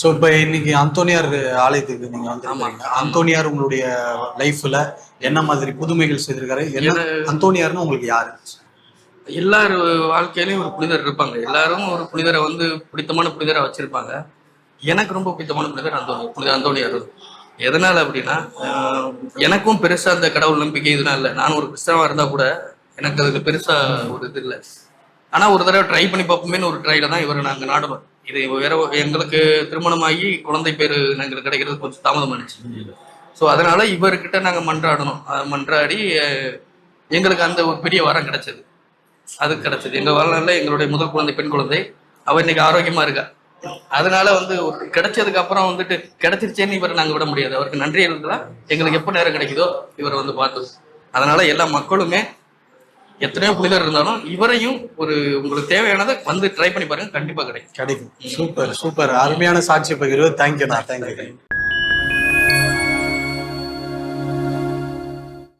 So இப்போ இன்னைக்கு அந்தோனியார் ஆலயத்துக்கு நீங்க வந்து ஆமா. அந்தோனியார் உங்களுடைய லைஃப்ல என்ன மாதிரி புதுமைகள் செய்திருக்காரு? என்ன அந்தோனியார்னு உங்களுக்கு யாரு? எல்லார் வாழ்க்கையிலயும் ஒரு புனிதர் இருப்பாங்க. எல்லாரும் ஒரு புனிதரை வந்து பிடித்தமான புனிதரை வச்சிருப்பாங்க. எனக்கு ரொம்ப பிடித்தமான புனிதர் அந்தோனி புனிதர் அந்தோனியார். எதனால அப்படின்னா எனக்கும் பெருசா அந்த கடவுள் நம்பிக்கை இதெல்லாம் இல்லை. நான் ஒரு கிறிஸ்தவா இருந்தா கூட எனக்கு அதுல பெருசா ஒரு இது இல்லை. ஆனா ஒரு தடவை ட்ரை பண்ணி பார்ப்போமேன்னு ஒரு ட்ரைல தான் இவரை நாங்க நாடணும் இது வேற எங்களுக்கு திருமணமாகி குழந்தை பேர் எங்களுக்கு கிடைக்கிறது கொஞ்சம் தாமதம் ஆனிச்சு ஸோ அதனால இவர்கிட்ட நாங்கள் மன்றாடணும். மன்றாடி எங்களுக்கு அந்த ஒரு பெரிய வரம் கிடைச்சது. அது கிடைச்சது. எங்கள் வரலாறுல எங்களுடைய முதல் குழந்தை பெண் குழந்தை. அவள் இன்னைக்கு ஆரோக்கியமா இருக்கா? அதனால வந்து ஒரு கிடைச்சதுக்கு அப்புறம் வந்துட்டு கிடைச்சிருச்சேன்னு இவரை நாங்கள் விட முடியாது. அவருக்கு நன்றி இருந்தால் எங்களுக்கு எப்போ நேரம் கிடைக்குதோ இவரை வந்து பார்த்து அதனால எல்லா மக்களுமே எத்தனையோ புனிதர் இருந்தாலும் இவரையும் ஒரு உங்களுக்கு தேவையானதை வந்து ட்ரை பண்ணி பாருங்க கண்டிப்பா கிடைக்கும். கிடைக்கும். Super super. அருமையான சாட்சி பகிர்வு தேங்க்யூண்ணா தேங்க்யூ